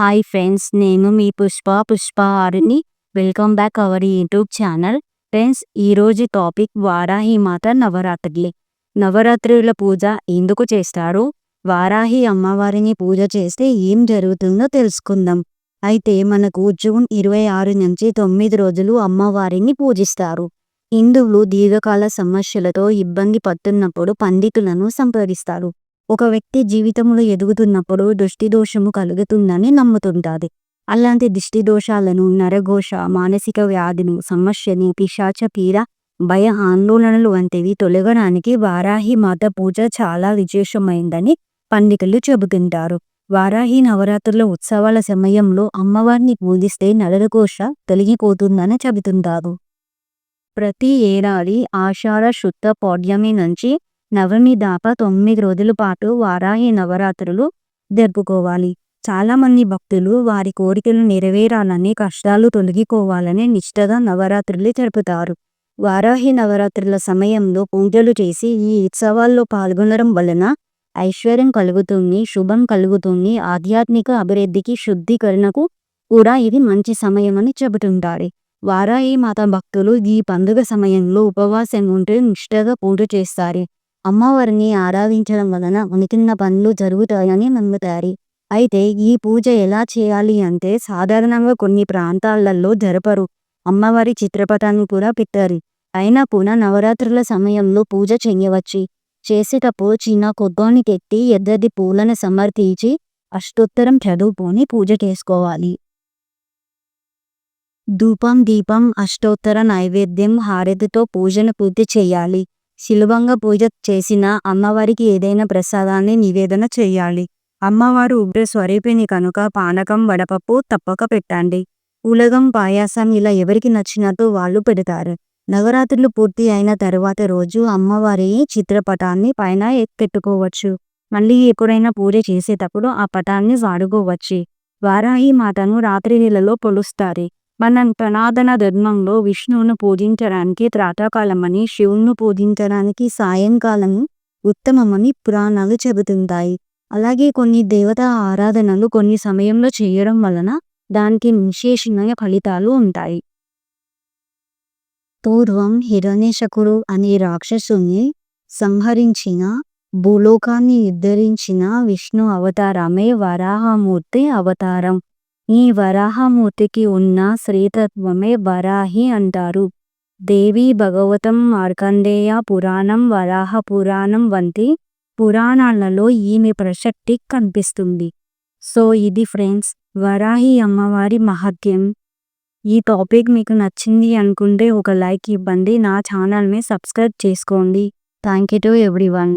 Hi friends నేను మీ Pushpa Pushpa ఆరుని. Welcome back our YouTube channel friends ఈరోజు topic Varahi మాత నవరాత్రులే. నవరాత్రుల పూజ ఎందుకు చేస్తారు? వారాహి అమ్మవారిని పూజ చేస్తే ఏం జరుగుతుందో తెలుసుకుందాం. అయితే మనకు జూన్ ఇరవై ఆరు నుంచి తొమ్మిది రోజులు అమ్మవారిని పూజిస్తారు. హిందువులు దీర్ఘకాల సమస్యలతో ఇబ్బంది పడుతున్నప్పుడు పండితులను సంప్రదిస్తారు. ఒక వ్యక్తి జీవితంలో ఎదుగుతున్నప్పుడు దృష్టి దోషము కలుగుతుందని నమ్ముతుంటాది. అలాంటి దిష్టి దోషాలను నరఘోష మానసిక వ్యాధులు సమస్యని పిశాచ పీడ భయ ఆందోళనలు వంటివి తొలగడానికి వారాహి మాత పూజ చాలా విశేషమైందని పండితులు చెబుతుంటారు. వారాహి నవరాత్రుల ఉత్సవాల సమయంలో అమ్మవారిని పూజిస్తే నరఘోష తొలగిపోతుందని చెబుతుంటారు. ప్రతి ఏడాది ఆషాఢ శుద్ధ పౌర్ణమి నుంచి నవమి దాప తొమ్మిది రోజుల పాటు వారాహి నవరాత్రులు జరుపుకోవాలి. చాలామంది భక్తులు వారి కోరికలు నెరవేరాలని కష్టాలు తొలగిపోవాలని నిష్టగా నవరాత్రులు జరుపుతారు. వారాహి నవరాత్రుల సమయంలో పూజలు చేసి ఈ ఉత్సవాల్లో పాల్గొనడం వలన ఐశ్వర్యం కలుగుతుంది శుభం కలుగుతుంది ఆధ్యాత్మిక అభివృద్ధికి శుద్ధీకరణకు కూడా ఇది మంచి సమయం అని చెబుతుంటారు. వారాహి మాత భక్తులు ఈ పండుగ సమయంలో ఉపవాసం ఉంటే నిష్టగా పూజ చేస్తారు. అమ్మవారిని ఆరాధించడం వలన అనుకున్న పనులు జరుగుతాయని నమ్ముతారు. అయితే ఈ పూజ ఎలా చేయాలి అంటే సాధారణంగా కొన్ని ప్రాంతాలలో జరపరు. అమ్మవారి చిత్రపటాన్ని కూడా పెట్టారు. అయినా కూడా నవరాత్రుల సమయంలో పూజ చేయవచ్చు చేసేటప్పుడు చిన్న కొద్దాన్ని తెట్టి ఎద్దది పూలను సమర్థించి అష్టోత్తరం చదువుకొని పూజ చేసుకోవాలి. ధూపం దీపం అష్టోత్తర నైవేద్యం హారతితో పూజను పూర్తి చేయాలి. శిలువంగా పూజ చేసిన అమ్మవారికి ఏదైనా ప్రసాదాన్ని నివేదన చేయాలి. అమ్మవారు ఉగ్ర స్వరూపిణి కనుక పానకం వడపప్పు తప్పక పెట్టండి. ఉలగం పాయాసం ఇలా ఎవరికి నచ్చినట్టు వాళ్ళు పెడతారు. నవరాత్రులు పూర్తి అయిన తరువాత రోజు అమ్మవారి చిత్రపటాన్ని పైన పెట్టుకోవచ్చు మళ్ళీ ఎప్పుడైనా పూజ చేసేటప్పుడు ఆ పటాన్ని వాడుకోవచ్చు. వారాహి మాతను రాత్రి నెలలో పొలుస్తారు మనం సనాతన ధర్మంలో విష్ణువును పూజించడానికి ప్రాతకాలమని శివుణ్ణి పూజించడానికి సాయంకాలం ఉత్తమమని పురాణాలు చెబుతుంటాయి. అలాగే కొన్ని దేవతా ఆరాధనలు కొన్ని సమయంలో చేయడం వలన దానికి విశేషమైన ఫలితాలు ఉంటాయి. పూర్వం హిరణ్యశకుడు అనే రాక్షసుని సంహరించిన భూలోకాన్ని ఉద్ధరించిన విష్ణు అవతారమే వరాహమూర్తి అవతారం. ఈ వరాహమూర్తికి ఉన్న శ్రీతత్వమే వరాహి అంటారు. దేవి భగవతం మార్కండేయ పురాణం వరాహ పురాణం వంటి పురాణాలలో ఈమె ప్రసక్తి కనిపిస్తుంది. సో ఇది ఫ్రెండ్స్ వరాహి అమ్మవారి మహత్యం. ఈ టాపిక్ మీకు నచ్చింది అనుకుంటే ఒక లైక్ ఇవ్వండి. నా ఛానల్ని సబ్స్క్రైబ్ చేసుకోండి. Thank you to everyone